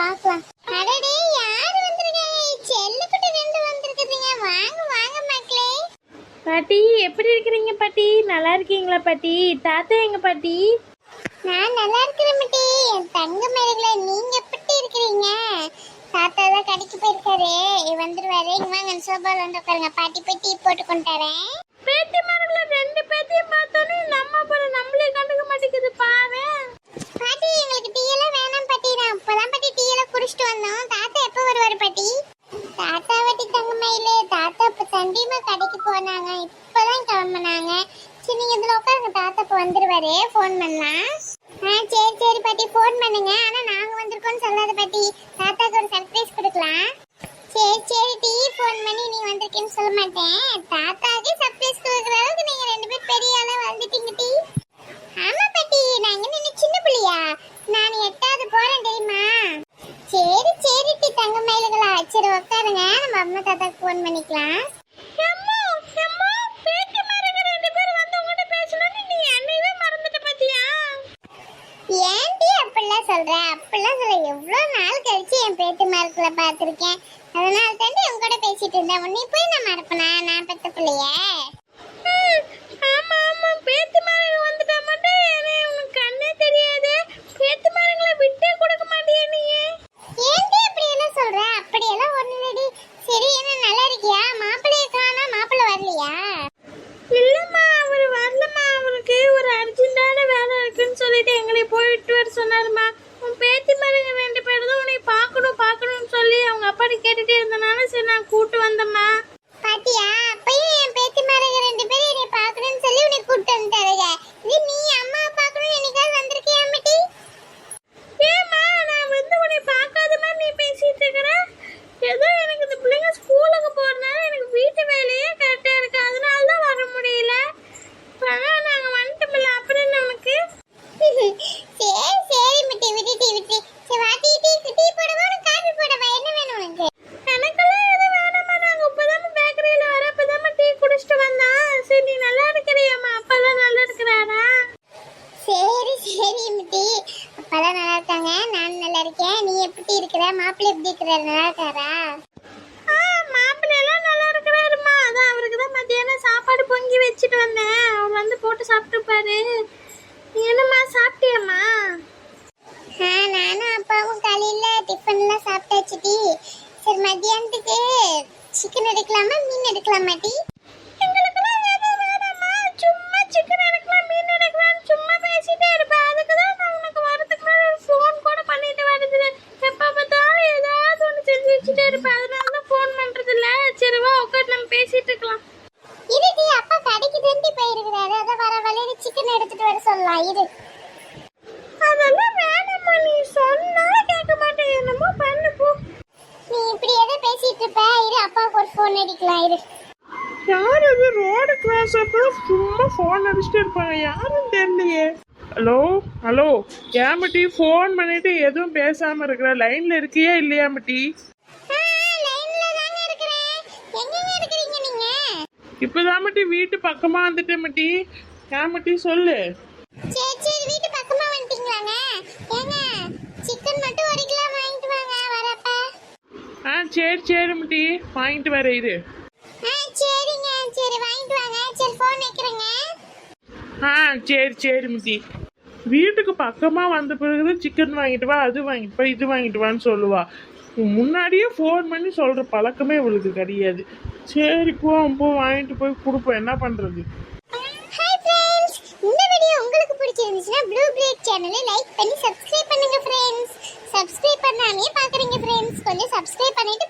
பார்க்கலாம். அடடே யார் வந்திருக்காங்க செல்லுக்குட்டி ரெண்டு வந்திருக்கிறீங்க வாங்க வாங்க மக்களே. பாட்டி எப்படி இருக்கிறீங்க பாட்டி? நல்லா இருக்கீங்களா பாட்டி? தாத்தா எங்க பாட்டி? நான் நல்லா இருக்கிறேன் மட்டி. என் தங்க மேலே நீங்க எப்படி இருக்கிறீங்க? தாத்தா தான் கடைக்கு போயிருக்காரு. வந்துருவாரு. இங்க வாங்க சோபால வந்து உட்காருங்க. பாட்டி போய் டீ போட்டு கொண்டு வரேன். பேத்தி மரங்கள ரெண்டு பேத்தியும் பார்த்து பண்ணலாம் ஆ சரி சரி பாட்டி. ஃபோன் பண்ணுங்க. ஆனா நாங்க வந்திருக்கோம்னு சொல்லாத பாட்டி. தாத்தாக்கு ஒரு சர்ப்ரைஸ் கொடுக்கலாம். சரி சரி டீ ஃபோன் பண்ணி நீ வந்திருக்கேன்னு சொல்ல மாட்டேன். தாத்தாக்கு சர்ப்ரைஸ் கொடுக்குற அளவுக்கு நீங்க ரெண்டு பேரும் பெரிய ஆளா வளர்ந்துட்டீங்க டீ. ஆமா பாட்டி. நான் இங்க நின்னு சின்ன பிள்ளையா? நான் எட்டாவது போறேன் தெரியுமா? சரி சரி டி. தங்க மயிலுகளா சரி உட்காருங்க நம்ம அம்மா தாத்தாக்கு ஃபோன் பண்ணிக்கலாம் எம்மா, எம்மா, பேத்தி மரங்க ரெண்டு பேரும் வந்து உங்ககிட்ட பேசணும்னு நீ என்னையவே மறந்துட்ட பாத்தியா? ஏன்டி அப்படிலாம் சொல்ற அப்படிலாம் சொல்ல எவ்வளவு நாள் பேத்தி மார்க்ல பார்த்திருக்கேன். அதனால தாண்டி உங்க கூட பேசிட்டு இருந்தேன். உன்னை போய் நான் மறப்பனா நான் பெத்த பிள்ளைய. ஆமா, ஆமா, பேத்தி மரங்க வந்துட்டா மட்டும் உனக்கு கண்ணே தெரியாது. பேத்தி மரங்களை விட்டே கொடுக்க மாட்டியே நீ. ஏன்டி அப்படி எல்லாம் சொல்ற? அப்படியெல்லாம் ஒண்ணு இல்லடி சரி என்ன நல்லா இருக்கியா? மாப்பிள்ளைய காணா மாப்பிள்ளை வரலையா? இல்லம்மா, அவரு வரலம்மா. அவருக்கு ஒரு அர்ஜென்ட்டான வேலை இருக்குன்னு சொல்லிட்டு எங்களை போயிட்டு வர சொன்னாரும்மா. உன் பேத்தி மருமக ரெண்டு பேரும் தான் உன்னை பார்க்கணும், பார்க்கணும்னு சொல்லி அவங்க அப்பாட்ட கேட்டுட்டே இருந்தனால சரி நான் கூட்டு வந்தேம்மா. பாத்தியா அப்பயும் என் பேத்தி மாரங்க ரெண்டு பேரும் என்னை பார்க்கணும்னு சொல்லி உன்னை கூப்பிட்டு வந்துட்டாருங்க இது நீ அம்மா பார்க்கணும்னு என்னைக்காவது வந்திருக்கியா மட்டி ஏம்மா, நான் வந்து உன்னை பார்க்காத மாதிரி நீ பேசிட்டு இருக்கிற? ஏதோ எனக்கு இந்த பிள்ளைங்க ஸ்கூலுக்கு போறதுனால எனக்கு வீட்டு வேலையே கரெக்டா இருக்கு அதனால தான் வர முடியல பரவாயில்ல நாங்க வந்துட்டோம்ல அப்புறம் என்ன உனக்கு சரி சரி மிட்டி விட்டு விட்டு சரி வா டீ டீ டீ போடவா உனக்கு காபி போடவா என்ன வேணும் உனக்கு எனக்கெல்லாம் எதுவும் வேணாம்மா நாங்க இப்பதான் பேக்கரியில வர இப்பதான் டீ குடிச்சிட்டு வந்தோம் சரி நீ நல்லா இருக்கிறியாம்மா அப்பெல்லாம் நல்லா இருக்கிறாரா சரி சரி மிட்டி அப்பெல்லாம் நல்லா இருக்காங்க நான் நல்லா இருக்கேன் நீ எப்படி இருக்கிற? மாப்பிள்ளை எப்படி இருக்கிறாரு? நல்லா இருக்காரா? ஆ மாப்பிள்ளை எல்லாம் நல்லா இருக்கிறாருமா அதான் அவருக்கு தான் மத்தியானம் சாப்பாடு பொங்கி வச்சுட்டு வந்தேன். அவர் வந்து போட்டு சாப்பிட்டுப்பாரு. நீ என்னம்மா சாப்பிட்டியாம்மா? ஆ நானும் அப்பாவும் காலையில டிஃபன்லாம் சாப்பிட்டாச்சு டீ. சரி மத்தியானத்துக்கு சிக்கன் எடுக்கலாமா மீன் எடுக்கலாமா டீ? வர வழியில சிக்கன் எடுத்துட்டு வர சொல்லலாம் இரு. அதெல்லாம் வேணாம்மா நீ சொன்னா கேட்க மாட்டேன் என்னமோ பண்ணு போ. நீ இப்படி எதை பேசிட்டு இருப்ப? இரு அப்பாவுக்கு ஒரு ஃபோன் அடிக்கலாம் இரு. யார் அது? ரோடு கிராஸ் அப்போ சும்மா ஃபோன் அடிச்சுட்டு இருப்பாங்க. யாரும் தெரியலையே. ஹலோ ஹலோ ஏமட்டி ஃபோன் பண்ணிட்டு எதுவும் பேசாம இருக்கிற? லைன்ல இருக்கியா இல்லையா மட்டி ஆ, லைன்ல தாங்க இருக்கிறேன். எங்கங்க இருக்கிறீங்க? நீங்க இப்போதான் மட்டி வீட்டு பக்கமா வந்துட்டேன் மட்டி. ஏமட்டி சொல்லு. சரி சரி வீட்டு பக்கமா வந்துட்டீங்களாங்க? ஏங்க சிக்கன் மட்டும் ஒரு கிலோ வாங்கிட்டு வாங்க வரப்ப. ஆ சரி சரி மட்டி. வாங்கிட்டு வர இரு ஆ சரிங்க சரி வாங்கிட்டு வாங்க. சரி ஃபோன் வைக்கிறேங்க. ஆ சரி சரி மட்டி. வீட்டுக்கு பக்கமா வந்த பிறகு சிக்கன் வாங்கிட்டு வா அது வாங்கிட்டு வா இது வாங்கிட்டு வான்னு சொல்லுவா. முன்னாடியே ஃபோன் பண்ணி சொல்ற பழக்கமே இவளுக்கு கிடையாது. சரி போ போ வாங்கிட்டு போய் கொடுப்போம். என்ன பண்றது? ஹாய் ஃப்ரெண்ட்ஸ் இந்த வீடியோ உங்களுக்கு பிடிச்சிருந்துச்சுன்னா ப்ளூ பிரேக் சேனலை லைக் பண்ணி சப்ஸ்கிரைப் பண்ணுங்க ஃப்ரெண்ட்ஸ் சப்ஸ்கிரைப் பண்ணாமே பார்க்குறீங்க ஃப்ரெண்ட்ஸ் கொஞ்சம் சப்ஸ்கிரைப் பண்ணிட்டு